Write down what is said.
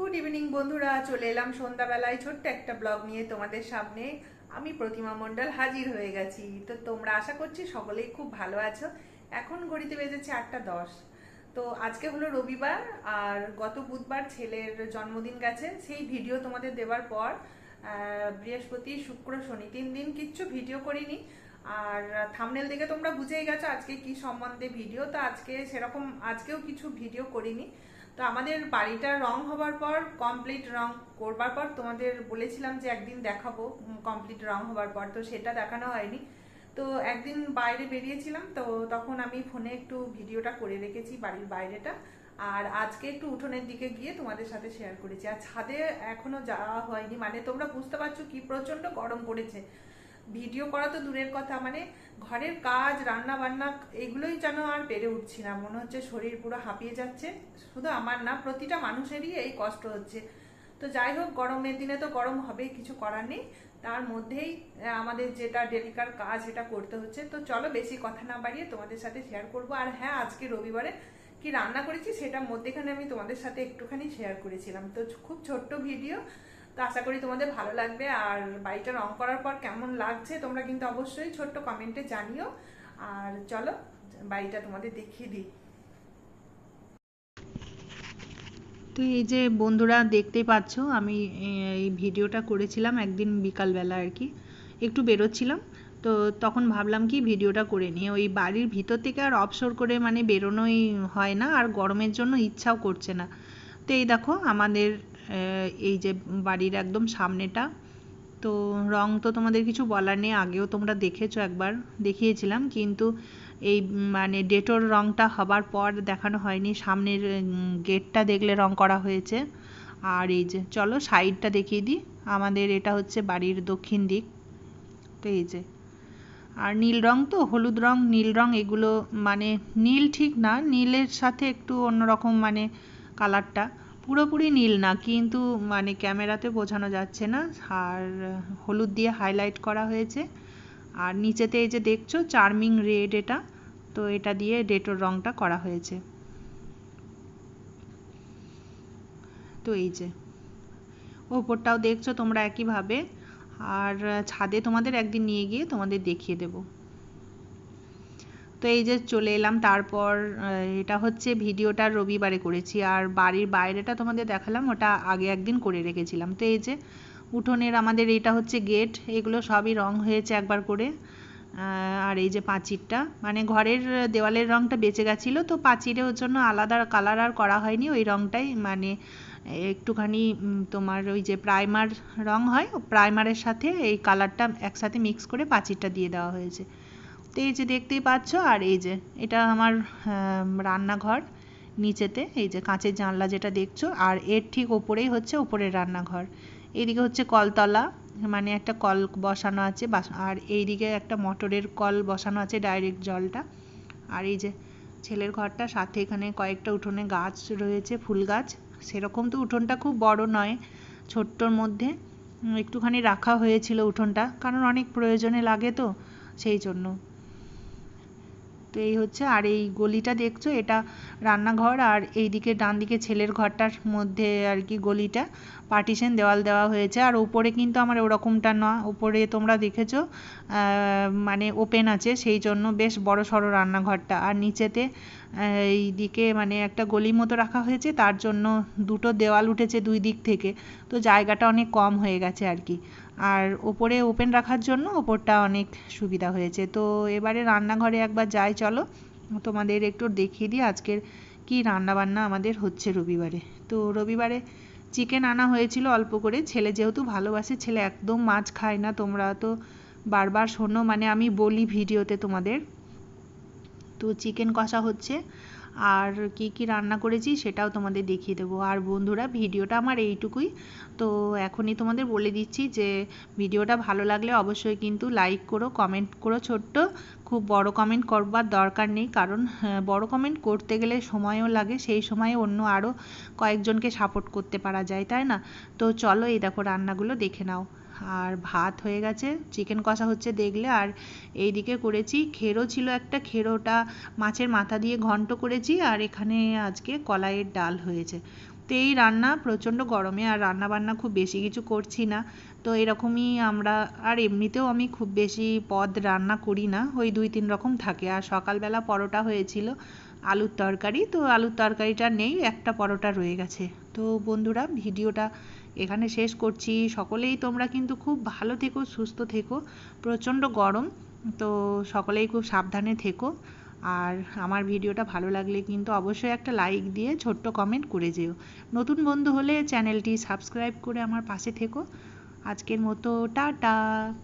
Good evening বন্ধুরা, চলে এলাম সন্ধ্যাবেলায় ছোট্ট একটা ব্লগ নিয়ে তোমাদের সামনে। আমি প্রতিমা মণ্ডল হাজির হয়ে গেছি। তো তোমরা আশা করছি সকলেই খুব ভালো আছো। এখন ঘড়িতে বেজেছে আটটা দশ। তো আজকে হলো রবিবার, আর গত বুধবার ছেলের জন্মদিন গেছে। সেই ভিডিও তোমাদের দেওয়ার পর বৃহস্পতি, শুক্র, শনি তিন দিন কিচ্ছু ভিডিও করিনি। আর থামনেল দেখে তোমরা বুঝেই গেছো আজকে কি সম্বন্ধে ভিডিও। তো আজকে সেরকম, আজকেও কিছু ভিডিও করিনি। তো আমাদের বাড়িটা রং হবার পর কমপ্লিট রং করবার পর, তোমাদের বলেছিলাম যে একদিন দেখাবো কমপ্লিট রং হবার পর, তো সেটা দেখানো হয়নি। তো একদিন বাইরে বেরিয়েছিলাম, তো তখন আমি ফোনে একটু ভিডিওটা করে রেখেছি বাড়ির বাইরেটা। আর আজকে একটু উঠোনের দিকে গিয়ে তোমাদের সাথে শেয়ার করেছি। আর ছাদে এখনও যাওয়া হয়নি মানে তোমরা বুঝতে পারছ কি প্রচণ্ড গরম পড়েছে। ভিডিও করা তো দূরের কথা মানে ঘরের কাজ, রান্না বান্না, এগুলোই যেন আর পেরে উঠছি না। মনে হচ্ছে শরীর পুরো হাঁপিয়ে যাচ্ছে। শুধু আমার না, প্রতিটা মানুষেরই এই কষ্ট হচ্ছে। তো যাই হোক, গরমের দিনে তো গরম হবেই, কিছু করার নেই। তার মধ্যেই আমাদের যেটা ডেলিকার কাজ, এটা করতে হচ্ছে। তো চলো, বেশি কথা না বাড়িয়ে তোমাদের সাথে শেয়ার করব। আর হ্যাঁ আজকে রবিবারে কি রান্না করেছি সেটা মধ্যেখানে আমি তোমাদের সাথে একটুখানি শেয়ার করেছিলাম। তো খুব ছোট্ট ভিডিও তো আশা করি তোমাদের ভালো লাগবে। আর বাড়িটা রং করার পর কেমন লাগছে তোমরা কিন্তু অবশ্যই ছোট্ট কমেন্টে জানিও। আর চলো, বাড়িটা তোমাদের দেখিয়ে দিই। তো এই যে বন্ধুরা দেখতেই পাচ্ছ, আমি এই ভিডিওটা করেছিলাম একদিন বিকালবেলা আর কি। একটু বেরোচ্ছিলাম, তো তখন ভাবলাম কি ভিডিওটা করে নিই। ওই বাড়ির ভিতর থেকে আর অবসর করে মানে বেরোনোই হয় না, আর গরমের জন্য ইচ্ছাও করছে না। তো এই দেখো, আমাদের এই যে বাড়ির একদম সামনেটা, তো রং তো তোমাদের কিছু বলার নেই, আগেও তোমরা দেখেছ একবার, দেখিয়েছিলাম, কিন্তু এই মানে ডেটোর রংটা হবার পর দেখানো হয়নি, সামনের গেটটা দেখলে রং করা হয়েছে, আর এই যে, চলো সাইডটা দেখিয়ে দিই, আমাদের এটা হচ্ছে বাড়ির দক্ষিণ দিক, তো এই যে, আর নীল রং তো, হলুদ রং, নীল রং, এগুলো মানে নীল ঠিক না, নীলের সাথে একটু অন্যরকম মানে কালারটা পুরোপুরি নীল না, কিন্তু মানে ক্যামেরাতে বোঝানো যাচ্ছে না। আর হলুদ দিয়ে হাইলাইট করা হয়েছে। আর নিচেতে এই যে দেখছ চার্মিং রেড এটা, তো এটা দিয়ে ডেটোর রংটা করা হয়েছে। তো এই যে, ওপরটাও দেখছ তোমরা একইভাবে। আর ছাদে তোমাদের একদিন নিয়ে গিয়ে তোমাদের দেখিয়ে দেব। তো এই যে চলে এলাম, তারপর এটা হচ্ছে ভিডিওটা রবিবারে করেছি। আর বাড়ির বাইরেটা তোমাদের দেখালাম, ওটা আগে একদিন করে রেখেছিলাম। তো এই যে উঠোনের আমাদের এটা হচ্ছে গেট, এগুলো সবই রং হয়েছে একবার করে। আর এই যে পাঁচিরটা মানে ঘরের দেওয়ালের রংটা বেঁচে গেছিল, তো পাঁচিরের জন্য আলাদা কালার আর করা হয়নি, ওই রংটাই মানে একটুখানি তোমার ওই যে প্রাইমার রং হয়, প্রাইমারের সাথে এই কালারটা একসাথে মিক্স করে পাঁচিরটা দিয়ে দেওয়া হয়েছে। তো এই যে দেখতেই পাচ্ছ, আর এই যে এটা আমার রান্নাঘর নিচেতে, এই যে কাঁচের জানলা যেটা দেখছ, আর এর ঠিক ওপরেই হচ্ছে ওপরের রান্নাঘর। এইদিকে হচ্ছে কলতলা মানে একটা কল বসানো আছে আর এইদিকে একটা মোটরের কল বসানো আছে ডাইরেক্ট জলটা। আর এই যে ছেলের ঘরটা, সাথে এখানে কয়েকটা উঠোনে গাছ রয়েছে, ফুল গাছ। সেরকম তো উঠোনটা খুব বড় নয়, ছোট্টর মধ্যে। একটুখানি রাখা হয়েছিল উঠোনটা, কারণ অনেক প্রয়োজনে লাগে তো, সেই জন্য। তো এই হচ্ছে, আর এই গলিটা দেখছ, এটা রান্নাঘর, আর এইদিকে ডান দিকে ছেলের ঘরটার মধ্যে আর কি গলিটা পার্টিশন দেওয়াল দেওয়া হয়েছে, আর উপরে কিন্তু আমার ওরকমটা না, উপরে তোমরা দেখেছ মানে ওপেন আছে, সেই জন্য বেশ বড় সড়ো রান্নাঘরটা, আর নিচেতে এই দিকে মানে একটা গলি মতো রাখা হয়েছে, তার জন্য দুটো দেওয়াল উঠেছে দুই দিক থেকে, তো জায়গাটা অনেক কম হয়ে গেছে আর কি। আর ওপরে ওপেন রাখার জন্য ওপরটা অনেক সুবিধা হয়েছে। তো এবারে রান্নাঘরে একবার যাই, চলো। তোমাদের একটু দেখিয়ে দিই আজকের কি রান্না বান্না আমাদের হচ্ছে রবিবারে। তো রবিবারে চিকেন আনা হয়েছিল অল্প করে। ছেলে যেহেতু ভালোবাসে, ছেলে একদম মাছ খায় না, তোমরা তো বারবার শোনো। মানে আমি বলি ভিডিওতে তোমাদের। তো চিকেন কষা হচ্ছে। আর কি কি রান্না করেছি সেটাও তোমাদের দেখিয়ে দেবো। আর বন্ধুরা ভিডিওটা আমার এইটুকুই। তো এখনই তোমাদের বলে দিচ্ছি যে ভিডিওটা ভালো লাগলে অবশ্যই কিন্তু লাইক করো কমেন্ট করো ছোট্ট। খুব বড় কমেন্ট করবার দরকার নেই কারণ হ্যাঁ, বড় কমেন্ট করতে গেলে সময়ও লাগে সেই সময়ে অন্য আরও কয়েকজনকে সাপোর্ট করতে পারা যায় তাই না? তো চলো এই দেখো রান্নাগুলো দেখে নাও। আর ভাত হয়ে গেছে চিকেন কষা হচ্ছে দেখলে। আর এইদিকে করেছি খেরো ছিল একটা, খেরোটা মাছের মাথা দিয়ে ঘন্ট করেছি আর এখানে আজকে কলাইয়ের ডাল হয়েছে। তো এই রান্না প্রচণ্ড গরমে আর রান্না বান্না খুব বেশি কিছু করছি না। তো এরকমই আমরা, আর এমনিতেও আমি খুব বেশি পদ রান্না করি না, ওই দুই তিন রকম থাকে। আর সকালবেলা পরোটা হয়েছিল আলুর তরকারি। তো আলুর তরকারিটা নেই, একটা পরোটা রয়ে গেছে। তো বন্ধুরা, ভিডিওটা এখানে শেষ করছি। সকলেই তোমরা কিন্তু খুব ভালো থেকো, সুস্থ থেকো। প্রচণ্ড গরম, তো সকলেই খুব সাবধানে থেকো। আর আমার ভিডিওটা ভালো লাগলে কিন্তু অবশ্যই একটা লাইক দিয়ে ছোট্ট কমেন্ট করে যেও। নতুন বন্ধু হলে চ্যানেলটি সাবস্ক্রাইব করে আমার পাশে থেকো। আজকের মতো, টাটা!